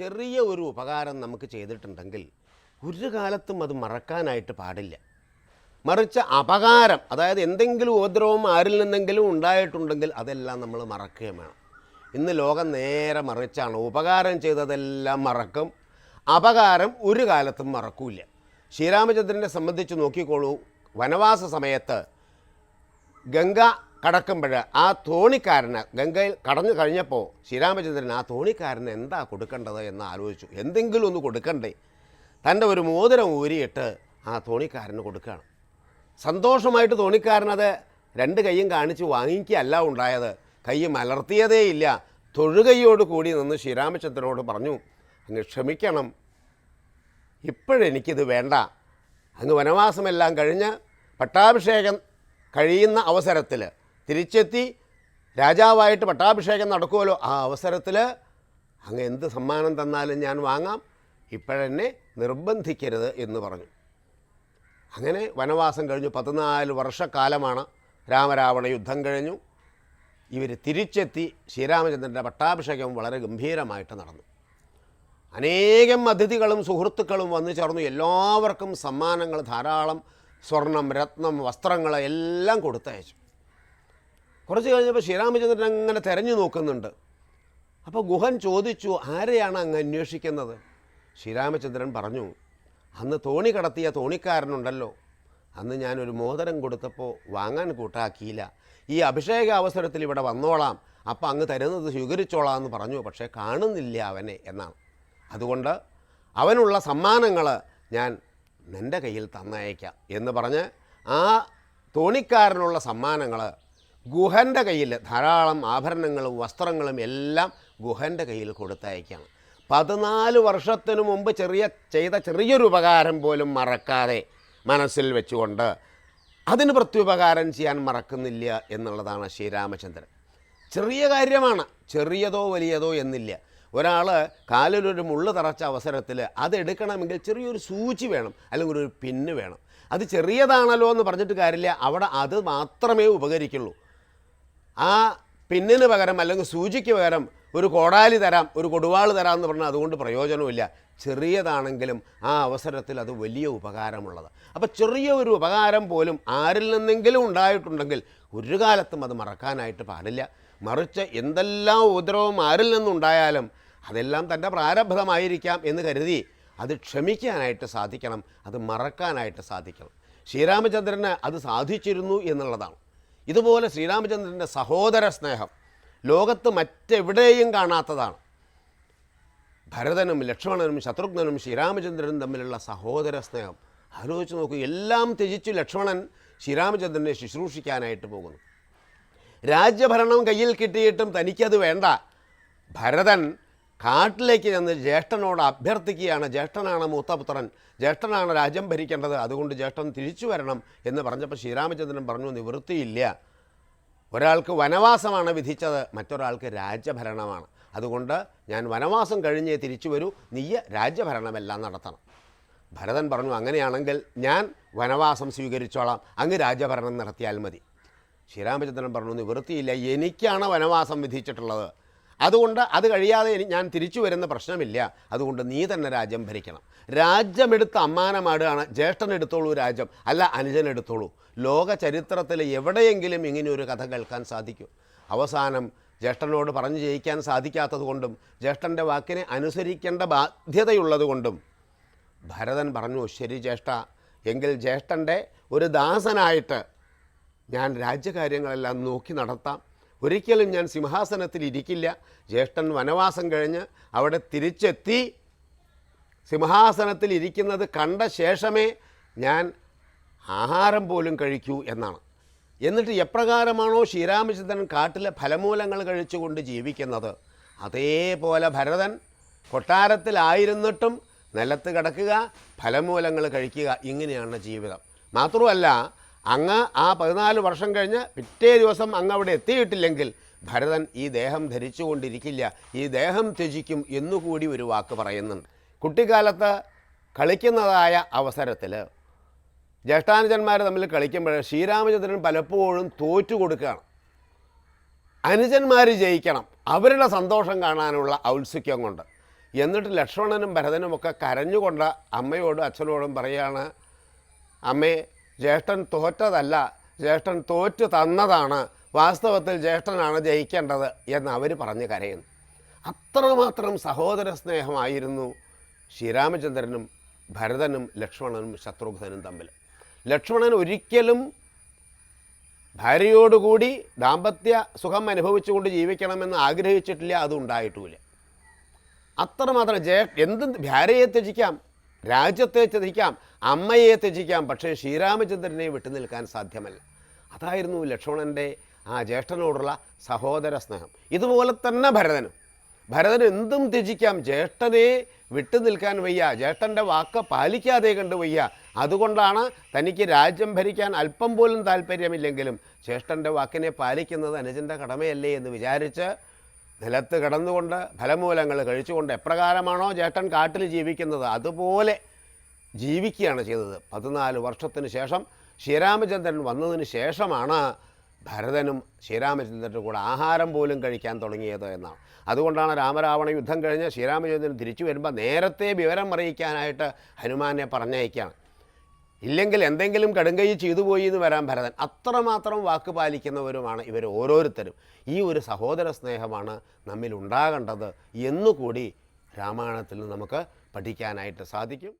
ചെറിയ ഒരു ഉപകാരം നമുക്ക് ചെയ്തിട്ടുണ്ടെങ്കിൽ ഒരു കാലത്തും അത് മറക്കാനായിട്ട് പാടില്ല. മറിച്ച് അപകാരം അതായത് എന്തെങ്കിലും ഉപദ്രവം ആരിൽ നിന്നെങ്കിലും ഉണ്ടായിട്ടുണ്ടെങ്കിൽ അതെല്ലാം നമ്മൾ മറക്കുകയും വേണം. ഇന്ന് ലോകം നേരെ മറിച്ചാണ്. ഉപകാരം ചെയ്തതെല്ലാം മറക്കും. അപകാരം ഒരു കാലത്തും മറക്കൂല ശ്രീരാമചന്ദ്രനെ സംബന്ധിച്ച് നോക്കിക്കോളൂ. വനവാസ സമയത്ത് ഗംഗ കടക്കുമ്പോൾ ആ തോണിക്കാരന് ഗംഗയിൽ കടന്നു കഴിഞ്ഞപ്പോൾ ശ്രീരാമചന്ദ്രൻ ആ തോണിക്കാരന് എന്താ കൊടുക്കേണ്ടത് എന്ന് ആലോചിച്ചു. എന്തെങ്കിലും ഒന്ന് കൊടുക്കണ്ടേ? തന്റെ ഒരു മോതിരം ഊരിയിട്ട് ആ തോണിക്കാരന് കൊടുക്കുകയാണ്. സന്തോഷമായിട്ട് തോണിക്കാരനത് രണ്ട് കൈയും കാണിച്ച് വാങ്ങിക്കുകയല്ല ഉണ്ടായത്. കൈ മലർത്തിയതേയില്ല തൊഴുകൈയോട് കൂടി നിന്ന് ശ്രീരാമചന്ദ്രനോട് പറഞ്ഞു അങ്ങ് ക്ഷമിക്കണം. ഇപ്പോഴെനിക്കിത് വേണ്ട. അങ്ങ് വനവാസമെല്ലാം കഴിഞ്ഞ് പട്ടാഭിഷേകം കഴിയുന്ന അവസരത്തിൽ തിരിച്ചെത്തി രാജാവായിട്ട് പട്ടാഭിഷേകം നടക്കുമല്ലോ ആ അവസരത്തിൽ അങ്ങ് എന്ത് സമ്മാനം തന്നാലും ഞാൻ വാങ്ങാം. ഇപ്പോഴെന്നെ നിർബന്ധിക്കരുത് എന്ന് പറഞ്ഞു. അങ്ങനെ വനവാസം കഴിഞ്ഞു. പതിനാല് വർഷക്കാലമാണ് രാമരാവണ യുദ്ധം കഴിഞ്ഞു. ഇവർ തിരിച്ചെത്തി ശ്രീരാമചന്ദ്രന്റെ പട്ടാഭിഷേകം വളരെ ഗംഭീരമായിട്ട് നടന്നു. അനേകം അതിഥികളും സുഹൃത്തുക്കളും വന്നു ചേർന്നു. എല്ലാവർക്കും സമ്മാനങ്ങൾ ധാരാളം സ്വർണം രത്നം വസ്ത്രങ്ങൾ എല്ലാം കൊടുത്തയച്ചു. കുറച്ച് കഴിഞ്ഞപ്പോൾ ശ്രീരാമചന്ദ്രൻ അങ്ങനെ തെരഞ്ഞു നോക്കുന്നുണ്ട്. അപ്പോൾ ഗുഹൻ ചോദിച്ചു ആരെയാണ് അങ്ങ് അന്വേഷിക്കുന്നത്? ശ്രീരാമചന്ദ്രൻ പറഞ്ഞു അന്ന് തോണി കടത്തിയ തോണിക്കാരനുണ്ടല്ലോ. അന്ന് ഞാനൊരു മോതിരം കൊടുത്തപ്പോൾ വാങ്ങാൻ കൂട്ടാക്കിയില്ല. ഈ അഭിഷേക അവസരത്തിൽ ഇവിടെ വന്നോളാം. അപ്പം അങ്ങ് തരുന്നത് സ്വീകരിച്ചോളാം എന്ന് പറഞ്ഞു. പക്ഷേ കാണുന്നില്ല അവനെ എന്നാണ്. അതുകൊണ്ട് അവനുള്ള സമ്മാനങ്ങൾ ഞാൻ നിന്റെ കയ്യിൽ തന്നയക്കാം എന്ന് പറഞ്ഞ് ആ തോണിക്കാരനുള്ള സമ്മാനങ്ങൾ ഗുഹന്റെ കയ്യിൽ ധാരാളം ആഭരണങ്ങളും വസ്ത്രങ്ങളും എല്ലാം ഗുഹന്റെ കയ്യിൽ കൊടുത്തയക്കുകയാണ് പതിനാല് വർഷത്തിനു മുമ്പ് ചെറിയ ചെയ്ത ചെറിയൊരു ഉപകാരം പോലും മറക്കാതെ മനസ്സിൽ വെച്ചുകൊണ്ട് അതിന് പ്രത്യുപകാരം ചെയ്യാൻ മറക്കുന്നില്ല എന്നുള്ളതാണ് ശ്രീരാമചന്ദ്രൻ. ചെറിയ കാര്യമാണ് ചെറിയതോ വലിയതോ എന്നില്ല. ഒരാൾ കാലിലൊരു മുള്ള് തറച്ച അവസരത്തിൽ അതെടുക്കണമെങ്കിൽ ചെറിയൊരു സൂചി വേണം അല്ലെങ്കിൽ ഒരു പിന്ന് വേണം. അത് ചെറിയതാണല്ലോ എന്ന് പറഞ്ഞിട്ട് കാര്യമില്ല അവിടെ അത് മാത്രമേ ഉപകരിക്കുള്ളൂ. ആ പിന്നിന് പകരം അല്ലെങ്കിൽ സൂചിക്ക് പകരം ഒരു കോടാലി തരാം ഒരു കൊടുവാൾ തരാം എന്ന് പറഞ്ഞാൽ അതുകൊണ്ട് പ്രയോജനമില്ല ചെറിയതാണെങ്കിലും ആ അവസരത്തിൽ അത് വലിയ ഉപകാരമുള്ളത്. അപ്പോൾ ചെറിയ ഒരു ഉപകാരം പോലും ആരിൽ നിന്നെങ്കിലും ഉണ്ടായിട്ടുണ്ടെങ്കിൽ ഒരു കാലത്തും അത് മറക്കാനായിട്ട് പാടില്ല. മറിച്ച് എന്തെല്ലാം ഉപദ്രവം ആരിൽ നിന്നുണ്ടായാലും അതെല്ലാം തന്റെ പ്രാരബ്ധമായിരിക്കാം എന്ന് കരുതി അത് ക്ഷമിക്കാനായിട്ട് സാധിക്കണം അത് മറക്കാനായിട്ട് സാധിക്കണം. ശ്രീരാമചന്ദ്രന് അത് സാധിച്ചിരുന്നു എന്നുള്ളതാണ്. ഇതുപോലെ ശ്രീരാമചന്ദ്രന്റെ സഹോദര സ്നേഹം ലോകത്ത് മറ്റെവിടെയും കാണാത്തതാണ്. ഭരതനും ലക്ഷ്മണനും ശത്രുഘ്നനും ശ്രീരാമചന്ദ്രനും തമ്മിലുള്ള സഹോദര സ്നേഹം. ആലോചിച്ച് നോക്കൂ എല്ലാം ത്യജിച്ചു ലക്ഷ്മണൻ ശ്രീരാമചന്ദ്രനെ ശുശ്രൂഷിക്കാനായിട്ട് പോകുന്നു. രാജ്യഭരണം കയ്യിൽ കിട്ടിയിട്ടും തനിക്കത് വേണ്ട. ഭരതൻ കാട്ടിലേക്ക് ചെന്ന് ജ്യേഷ്ഠനോട് അഭ്യർത്ഥിക്കുകയാണ് ജ്യേഷ്ഠനാണ് മൂത്തപുത്രൻ ജ്യേഷ്ഠനാണ് രാജ്യം ഭരിക്കേണ്ടത് അതുകൊണ്ട് ജ്യേഷ്ഠൻ തിരിച്ചു വരണം എന്ന് പറഞ്ഞപ്പോൾ ശ്രീരാമചന്ദ്രൻ പറഞ്ഞു നിവൃത്തിയില്ല ഒരാൾക്ക് വനവാസമാണ് വിധിച്ചത് മറ്റൊരാൾക്ക് രാജ്യഭരണമാണ്. അതുകൊണ്ട് ഞാൻ വനവാസം കഴിഞ്ഞേ തിരിച്ചു വരൂ നീയ രാജ്യഭരണമെല്ലാം നടത്തണം. ഭരതൻ പറഞ്ഞു അങ്ങനെയാണെങ്കിൽ ഞാൻ വനവാസം സ്വീകരിച്ചോളാം അങ്ങ് രാജ്യഭരണം നടത്തിയാൽ മതി. ശ്രീരാമചന്ദ്രൻ പറഞ്ഞു നിവൃത്തിയില്ല എനിക്കാണ് വനവാസം വിധിച്ചിട്ടുള്ളത്. അതുകൊണ്ട് അത് കഴിയാതെ ഞാൻ തിരിച്ചു വരുന്ന പ്രശ്നമില്ല. അതുകൊണ്ട് നീ തന്നെ രാജ്യം ഭരിക്കണം. രാജ്യമെടുത്ത് അമ്മാനമാടുകയാണ്. ജ്യേഷ്ഠൻ എടുത്തോളൂ രാജ്യം. അല്ല അനുജൻ എടുത്തോളൂ. ലോക ചരിത്രത്തിൽ എവിടെയെങ്കിലും ഇങ്ങനെയൊരു കഥ കേൾക്കാൻ സാധിക്കും. അവസാനം ജ്യേഷ്ഠനോട് പറഞ്ഞു ജയിക്കാൻ സാധിക്കാത്തത് കൊണ്ടും ജ്യേഷ്ഠന്റെ വാക്കിനെ അനുസരിക്കേണ്ട ബാധ്യതയുള്ളത് കൊണ്ടും ഭരതൻ പറഞ്ഞു ശരി ജ്യേഷ്ഠ എങ്കിൽ ജ്യേഷ്ഠന്റെ ഒരു ദാസനായിട്ട് ഞാൻ രാജ്യകാര്യങ്ങളെല്ലാം നോക്കി നടത്താം. ഒരിക്കലും ഞാൻ സിംഹാസനത്തിൽ ഇരിക്കില്ല. ജ്യേഷ്ഠൻ വനവാസം കഴിഞ്ഞ് അവിടെ തിരിച്ചെത്തി. സിംഹാസനത്തിൽ ഇരിക്കുന്നത് കണ്ട ശേഷമേ ഞാൻ ആഹാരം പോലും കഴിക്കൂ എന്നാണ്. എന്നിട്ട് എപ്രകാരമാണോ ശ്രീരാമചന്ദ്രൻ കാട്ടിലെ ഫലമൂലങ്ങൾ കഴിച്ചുകൊണ്ട് ജീവിക്കുന്നത്? അതേപോലെ ഭരതൻ കൊട്ടാരത്തിലായിരുന്നിട്ടും നിലത്ത് കിടക്കുക ഫലമൂലങ്ങൾ കഴിക്കുക ഇങ്ങനെയാണ് ജീവിതം. മാത്രമല്ല അങ്ങ് ആ പതിനാല് വർഷം കഴിഞ്ഞ് പിറ്റേ ദിവസം അങ്ങ് അവിടെ എത്തിയിട്ടില്ലെങ്കിൽ ഭരതൻ ഈ ദേഹം ധരിച്ചുകൊണ്ടിരിക്കില്ല. ഈ ദേഹം ത്യജിക്കും എന്നുകൂടി ഒരു വാക്ക് പറയുന്നുണ്ട്. കുട്ടിക്കാലത്ത് കളിക്കുന്നതായ അവസരത്തിൽ ജ്യേഷ്ഠാനുജന്മാർ തമ്മിൽ കളിക്കുമ്പോൾ ശ്രീരാമചന്ദ്രൻ പലപ്പോഴും തോറ്റു കൊടുക്കുകയാണ്. അനുജന്മാർ ജയിക്കണം. അവരുടെ സന്തോഷം കാണാനുള്ള ഔത്സുക്യം കൊണ്ട്. എന്നിട്ട് ലക്ഷ്മണനും ഭരതനുമൊക്കെ കരഞ്ഞുകൊണ്ട് അമ്മയോടും അച്ഛനോടും പറയാണ് അമ്മേ ജ്യേഷ്ഠൻ തോറ്റതല്ല ജ്യേഷ്ഠൻ തോറ്റു തന്നതാണ് വാസ്തവത്തിൽ ജ്യേഷ്ഠനാണ് ജയിക്കേണ്ടത് എന്ന് അവർ പറഞ്ഞ് കരയുന്നു. അത്രമാത്രം സഹോദര സ്നേഹമായിരുന്നു ശ്രീരാമചന്ദ്രനും ഭരതനും ലക്ഷ്മണനും ശത്രുഘ്നനും തമ്മിൽ. ലക്ഷ്മണൻ ഒരിക്കലും ഭാര്യയോടുകൂടി ദാമ്പത്യ സുഖം അനുഭവിച്ചുകൊണ്ട് ജീവിക്കണമെന്ന് ആഗ്രഹിച്ചിട്ടില്ല അതും ഉണ്ടായിട്ടുമില്ല അത്രമാത്രം ജയ എന്ത് ഭാര്യയെ ത്യജിക്കാം രാജ്യത്തെ ത്യജിക്കാം അമ്മയെ ത്യജിക്കാം പക്ഷേ ശ്രീരാമചന്ദ്രനെ വിട്ടു നിൽക്കാൻ സാധ്യമല്ല. അതായിരുന്നു ലക്ഷ്മണന്റെ ആ ജ്യേഷ്ഠനോടുള്ള സഹോദര സ്നേഹം. ഇതുപോലെ തന്നെ ഭരതനും. ഭരതൻ എന്തും ത്യജിക്കാം ജ്യേഷ്ഠനെ വിട്ടു നിൽക്കാൻ വയ്യ ജ്യേഷ്ഠന്റെ വാക്ക് പാലിക്കാതെ കണ്ടു വയ്യ. അതുകൊണ്ടാണ് തനിക്ക് രാജ്യം ഭരിക്കാൻ അല്പം പോലും താല്പര്യമില്ലെങ്കിലും ജ്യേഷ്ഠന്റെ വാക്കിനെ പാലിക്കുന്നത് അനുജന്റെ കടമയല്ലേ എന്ന് വിചാരിച്ച് നിലത്ത് കിടന്നുകൊണ്ട് ഫലമൂലങ്ങൾ കഴിച്ചുകൊണ്ട് എപ്രകാരമാണോ ജ്യേഷ്ഠൻ കാട്ടിൽ ജീവിക്കുന്നത്? അതുപോലെ ജീവിക്കുകയാണ് ചെയ്തത്. പതിനാല് വർഷത്തിന് ശേഷം ശ്രീരാമചന്ദ്രൻ വന്നതിന് ശേഷമാണ് ഭരതനും ശ്രീരാമചന്ദ്രന്റെ കൂടെ ആഹാരം പോലും കഴിക്കാൻ തുടങ്ങിയത് എന്നാണ്. അതുകൊണ്ടാണ് രാമരാവണ യുദ്ധം കഴിഞ്ഞ് ശ്രീരാമചന്ദ്രൻ തിരിച്ചു വരുമ്പോൾ നേരത്തെ വിവരം അറിയിക്കാനായിട്ട് ഹനുമാനെ പറഞ്ഞയക്കുകയാണ്. ഇല്ലെങ്കിൽ എന്തെങ്കിലും കടുങ്കൈ ചെയ്തു പോയി എന്ന് വരാൻ ഭരതൻ അത്രമാത്രം വാക്ക് പാലിക്കുന്നവരുമാണ് ഇവർ ഓരോരുത്തരും. ഈ ഒരു സഹോദര സ്നേഹമാണ് നമ്മിൽ ഉണ്ടാകേണ്ടത് എന്നുകൂടി രാമായണത്തിൽ നമുക്ക് പഠിക്കാനായിട്ട് സാധിക്കും.